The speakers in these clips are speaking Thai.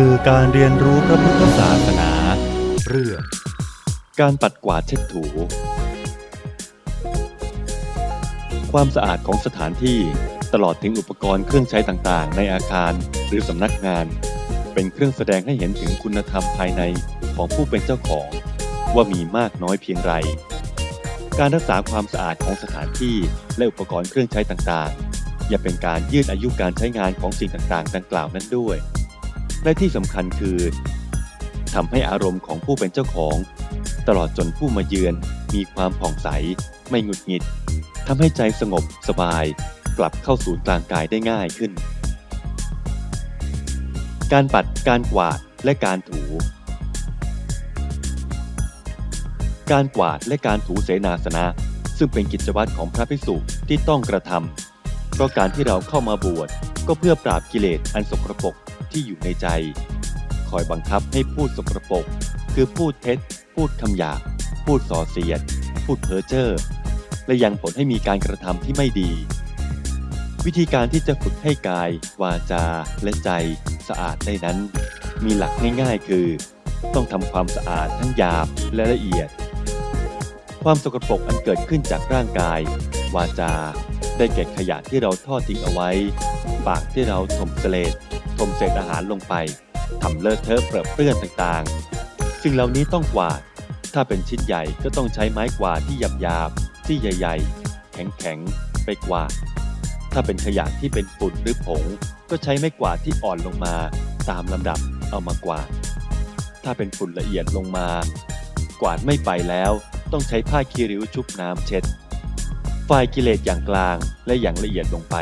สื่อการเรียนรู้พระพุทธศาสนา เรื่อง การปัดกวาดเช็ดถู ความสะอาดของสถานที่ตลอดถึงอุปกรณ์เครื่องใช้ต่างๆ ในอาคารหรือสำนักงาน เป็นเครื่องแสดงให้เห็นถึงคุณธรรมภายในของผู้เป็นเจ้าของ ว่ามีมากน้อยเพียงไร การรักษาความสะอาดของสถานที่และอุปกรณ์เครื่องใช้ต่างๆ อย่าเป็นการยืดอายุการใช้งานของสิ่งต่างๆ ดังกล่าวนั้นด้วย และที่สำคัญคือทำให้อารมณ์ของผู้เป็นเจ้าของ ตลอดจนผู้มาเยือนมีความผ่องใส ไม่หงุดหงิดทำให้ใจสงบสบาย กลับเข้าศูนย์กลางกายได้ง่ายขึ้น การปัดการกวาดและการถู การกวาดและการถูเสนาสนะ ซึ่งเป็นกิจวัตรของพระภิกษุที่ต้องกระทำเพราะการที่เราเข้ามาบวชก็เพื่อปราบกิเลสอันสกปรก ที่อยู่ในใจ คอยบังคับให้พูดสกปรกคือพูดเท็จ พูดคำหยาบพูดส่อเสียด พูดเพ้อเจ้อและยังผลให้มีการกระทำที่ไม่ดี วิธีการที่จะฝึกให้กาย วาจา และใจสะอาดได้นั้น มีหลักง่ายๆ คือ ต้องทำความสะอาดทั้งหยาบและละเอียด ความสกปรกอันเกิดขึ้นจากร่างกาย วาจา ได้แก่ขยะที่เราทอดทิ้งเอาไว้ ปากที่เราถมเสลด ถมเศษอาหารลงไปทำเลอะเทอะเปรอะเปื้อนต่างๆ สิ่งเหล่านี้ต้องกวาด ถ้าเป็นชิ้นใหญ่ก็ต้องใช้ไม้กวาดที่หยาบๆที่ใหญ่ ๆ แข็งๆไปกวาด ถ้าเป็นขยะที่เป็นฝุ่นหรือผง ก็ใช้ไม้กวาดที่อ่อนลงมา ตามลำดับเอามากวาด ถ้าเป็นฝุ่นละเอียดลงมา กวาดไม่ไปแล้ว ต้องใช้ผ้าคีริ้วชุบน้ำเช็ด ฝ่ายกิเลสอย่างกลางและอย่างละเอียดลงไป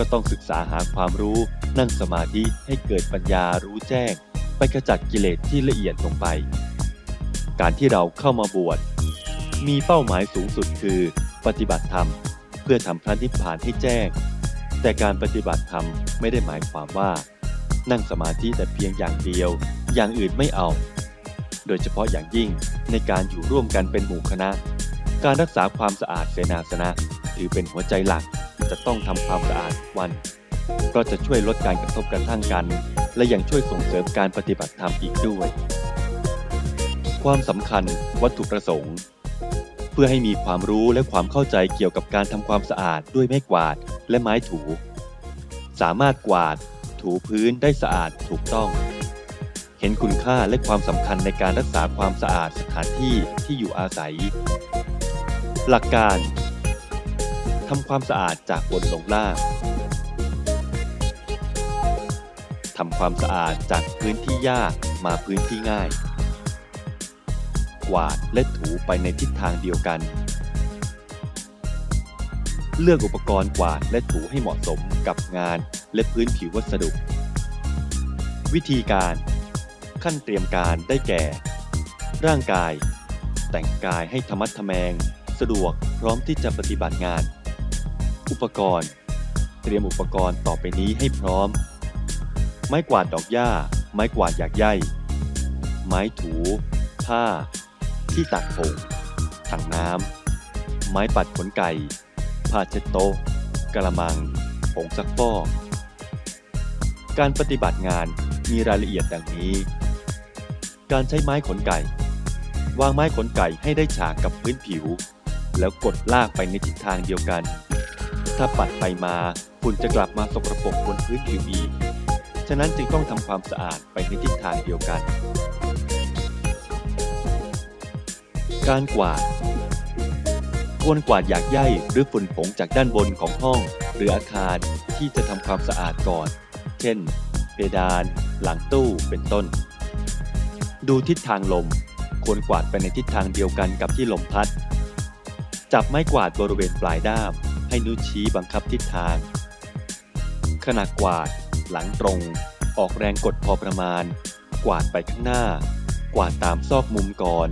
ก็ต้องศึกษาหาความรู้ นั่งสมาธิให้เกิดปัญญารู้แจ้ง ไปขจัดกิเลสที่ละเอียดลงไป การที่เราเข้ามาบวชมีเป้าหมายสูงสุดคือ ปฏิบัติธรรม เพื่อทำพระนิพพานให้แจ้ง แต่การปฏิบัติธรรมไม่ได้หมายความว่า นั่งสมาธิแต่เพียงอย่างเดียว อย่างอื่นไม่เอา โดยเฉพาะอย่างยิ่งในการอยู่ร่วมกันเป็นหมู่คณะ การรักษาความสะอาดเสนาสนะ ถือเป็นหัวใจหลัก จะต้องทำความสะอาดทุกวันเพราะจะช่วยลดการกระทบกระทั่งกัน และยังช่วยส่งเสริมการปฏิบัติธรรมอีกด้วย ความสำคัญวัตถุประสงค์ เพื่อให้มีความรู้และความเข้าใจเกี่ยวกับการทำความสะอาดด้วยไม้กวาดและไม้ถู สามารถกวาด ถูพื้นได้สะอาดถูกต้อง เห็นคุณค่าและความสำคัญในการรักษาความสะอาดสถานที่ที่อยู่อาศัย หลักการ ทำความสะอาดจากบนลงล่างทำความสะอาดจากพื้นที่ยากมาพื้นที่ง่าย กวาดและถูไปในทิศทางเดียวกัน เลือกอุปกรณ์กวาดและถูให้เหมาะสมกับงานและพื้นผิววัสดุ วิธีการขั้นเตรียมการได้แก่ ร่างกาย แต่งกายให้ธรรมัดทแมง สะดวกพร้อมที่จะปฏิบัติงาน อุปกรณ์ เตรียมอุปกรณ์ต่อไปนี้ให้พร้อม ไม้กวาดดอกหญ้า ไม้กวาดหยากใยไม้ถู ผ้า ที่ตักผงถังน้ำ ไม้ปัดขนไก่ ผ้าเช็ดโต๊ะกระมัง ผงซักฟอก การปฏิบัติงานมีรายละเอียดดังนี้ การใช้ไม้ขนไก่ วางไม้ขนไก่ให้ได้ฉากกับพื้นผิว แล้วกดลากไปในทิศทางเดียวกัน ถ้าปัดไปมาฝุ่นจะกลับมาสกรปรกบนพื้นผิวอีก ฉะนั้นจึงต้องทำความสะอาดไปในทิศทางเดียวกัน การกวาดควรกวาดหยากใยหรือฝุ่นผงจากด้านบนของห้อง หรืออาคารที่จะทำความสะอาดก่อน เช่น เพดาน หลังตู้เป็นต้น ดูทิศทางลม ควรกวาดไปในทิศทางเดียวกันกับที่ลมพัด จับไม้กวาดบริเวณปลายด้าม ให้นิ้วชี้บังคับทิศทาง ขณะกวาด หลังตรง ออกแรงกดพอประมาณ กวาดไปข้างหน้า กวาดตามซอกมุมก่อน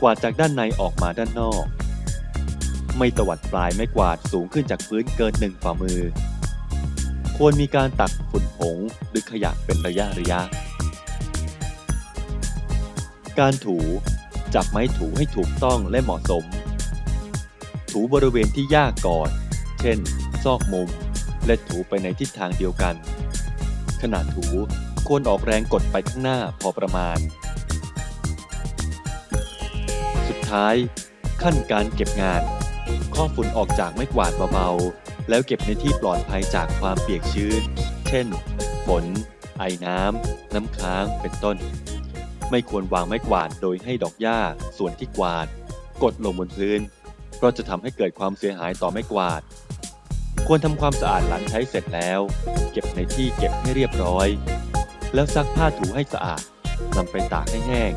กวาดจากด้านในออกมาด้านนอก ไม่ตวัดปลายไม้กวาดสูงขึ้นจากพื้นเกินหนึ่งฝ่ามือ ควรมีการตักฝุ่นผงหรือขยะเป็นระยะระยะ การถูจับไม้ถูให้ถูกต้องและเหมาะสม ถูบริเวณที่ยากก่อน เช่น ซอกมุม และถูไปในทิศทางเดียวกัน ขณะถูควรออกแรงกดไปข้างหน้าพอประมาณ สุดท้าย ขั้นการเก็บงาน ข้อฝุ่นออกจากไม้กวาดเบาๆ แล้วเก็บในที่ปลอดภัยจากความเปียกชื้น เช่น ฝน ไอน้ำ น้ำค้าง เป็นต้น ไม่ควรวางไม้กวาดโดยให้ดอกหญ้าส่วนที่กวาด กดลงบนพื้น ราะจะทำให้เกิดความเสียหายต่อไม้กวาด ควรทำความสะอาดหลังใช้เสร็จแล้ว เก็บในที่เก็บให้เรียบร้อย แล้วซักผ้าถูให้สะอาดนำไปตากให้แห้ง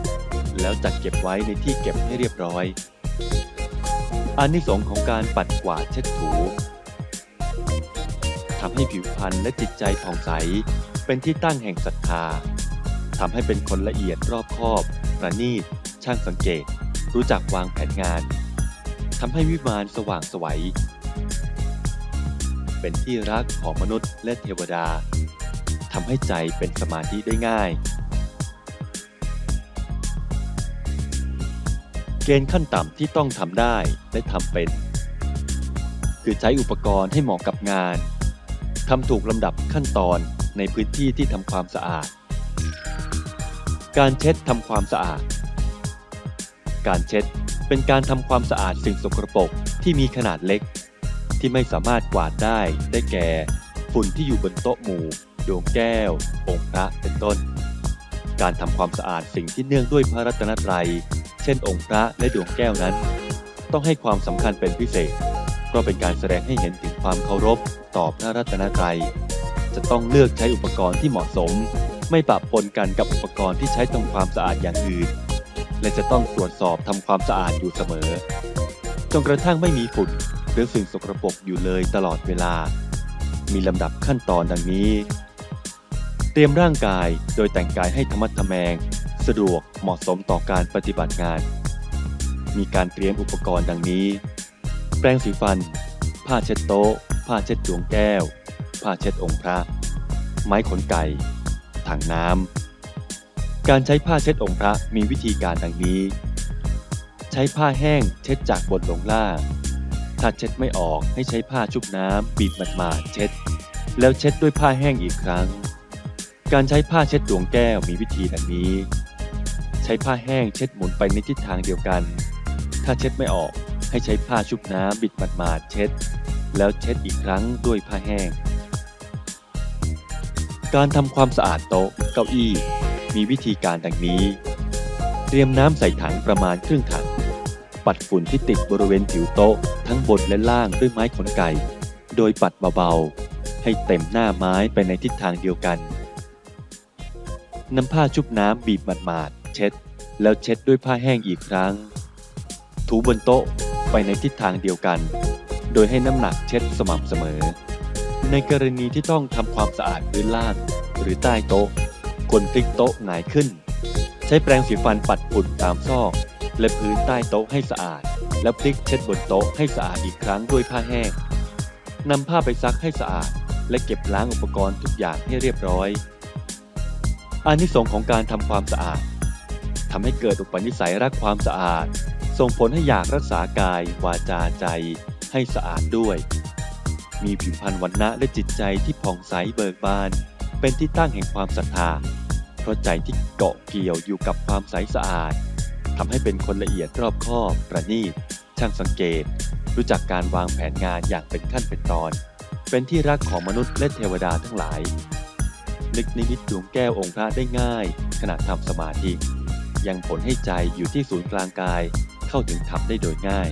แล้วจัดเก็บไว้ในที่เก็บให้เรียบร้อยอานิสงส์ของการปัดกวาดเช็ดถูทำให้ผิวพรรณและจิตใจผ่องใส เป็นที่ตั้งแห่งศรัทธาทำให้เป็นคนละเอียดรอบคอบ ประณีต ช่างสังเกต รู้จักวางแผนงานำให้วิมานสว่างสวัย เป็นที่รักของมนุษย์และเทวดาทำให้ใจเป็นสมาธิได้ง่าย เกณฑ์ขั้นต่ำที่ต้องทำได้และทำเป็น คือใช้อุปกรณ์ให้เหมาะกับงานทำถูกลำดับขั้นตอนในพื้นที่ที่ทำความสะอาด การเช็ดทำความสะอาด การเช็ด เป็นการทำความสะอาดสิ่งสกรปรกที่มีขนาดเล็ก ที่ไม่สามารถกวาดได้ได้แก่ ฝุ่นที่อยู่บนโต๊ะหมู่ ดวงแก้ว องค์พระเป็นต้น การทำความสะอาดสิ่งที่เนื่องด้วยพระรัตนตรัย เช่น องค์พระและดวงแก้วนั้น ต้องให้ความสำคัญเป็นพิเศษ เพราะเป็นการแสดงให้เห็นถึงความเคารพต่อพระรัตนตรัย จะต้องเลือกใช้อุปกรณ์ที่เหมาะสม ไม่ปะปนกันกับอุปกรณ์ที่ใช้ทำความสะอาดอย่างอื่น และจะต้องตรวจสอบทำความสะอาดอยู่เสมอ จนกระทั่งไม่มีฝุ่นหรือสิ่งสกรปรกอยู่เลยตลอดเวลา มีลำดับขั้นตอนดังนี้ เตรียมร่างกายโดยแต่งกายให้ธรรมัดทแมง สะดวกเหมาะสมต่อการปฏิบัติงาน มีการเตรียมอุปกรณ์ดังนี้ แปรงสีฟัน ผ้าเช็ดโต๊ะ ผ้าเช็ดดวงแก้ว ผ้าเช็ดองค์พระ ไม้ขนไก่ ถังน้ำ การใช้ผ้าเช็ดองค์พระมีวิธีการดังนี้ ใช้ผ้าแห้งเช็ดจากบนลงล่าง ถ้าเช็ดไม่ออกให้ใช้ผ้าชุบน้ำบีบหมาดๆเช็ด แล้วเช็ดด้วยผ้าแห้งอีกครั้ง การใช้ผ้าเช็ดดวงแก้วมีวิธีดังนี้ ใช้ผ้าแห้งเช็ดหมุนไปในทิศทางเดียวกัน ถ้าเช็ดไม่ออกให้ใช้ผ้าชุบน้ำบิดหมาดๆเช็ด แล้วเช็ดอีกครั้งด้วยผ้าแห้ง การทำความสะอาดโต๊ะเก้าอี้ มีวิธีการดังนี้ เตรียมน้ำใส่ถังประมาณครึ่งถัง ปัดฝุ่นที่ติดบริเวณผิวโต๊ะ ทั้งบนและล่างด้วยไม้ขนไก่ โดยปัดเบาๆ ให้เต็มหน้าไม้ไปในทิศทางเดียวกันนำผ้าชุบน้ำบีบหมาดๆเช็ด แล้วเช็ดด้วยผ้าแห้งอีกครั้ง ถูบนโต๊ะไปในทิศทางเดียวกัน โดยให้น้ำหนักเช็ดสม่ำเสมอ ในกรณีที่ต้องทำความสะอาดพื้นล่างหรือใต้โต๊ะ ควรพลิกโต๊ะหงายขึ้น ใช้แปรงสีฟันปัดฝุ่นตามซอก และพื้นใต้โต๊ะให้สะอาด แล้วพลิกเช็ดบนโต๊ะให้สะอาดอีกครั้งด้วยผ้าแห้งนำผ้าไปซักให้สะอาด และเก็บล้างอุปกรณ์ทุกอย่างให้เรียบร้อยอานิสงส์ของการทำความสะอาดทำให้เกิดอุปนิสัยรักความสะอาด ส่งผลให้อยากรักษากายวาจาใจ ให้สะอาดด้วย มีผิวพรรณวันณะและจิตใจที่ผ่องใสเบิกบาน เป็นที่ตั้งแห่งความศรัทธา เพราะใจที่เกาะเกี่ยวอยู่กับความใสสะอาดทำให้เป็นคนละเอียดรอบคอบ ประณีต ช่างสังเกต รู้จักการวางแผนงานอย่างเป็นขั้นเป็นตอน เป็นที่รักของมนุษย์และเทวดาทั้งหลาย นึกนิมิตดวงแก้วองค์พระได้ง่าย ขณะทำสมาธิ ยังผลให้ใจอยู่ที่ศูนย์กลางกาย เข้าถึงธรรมได้โดยง่าย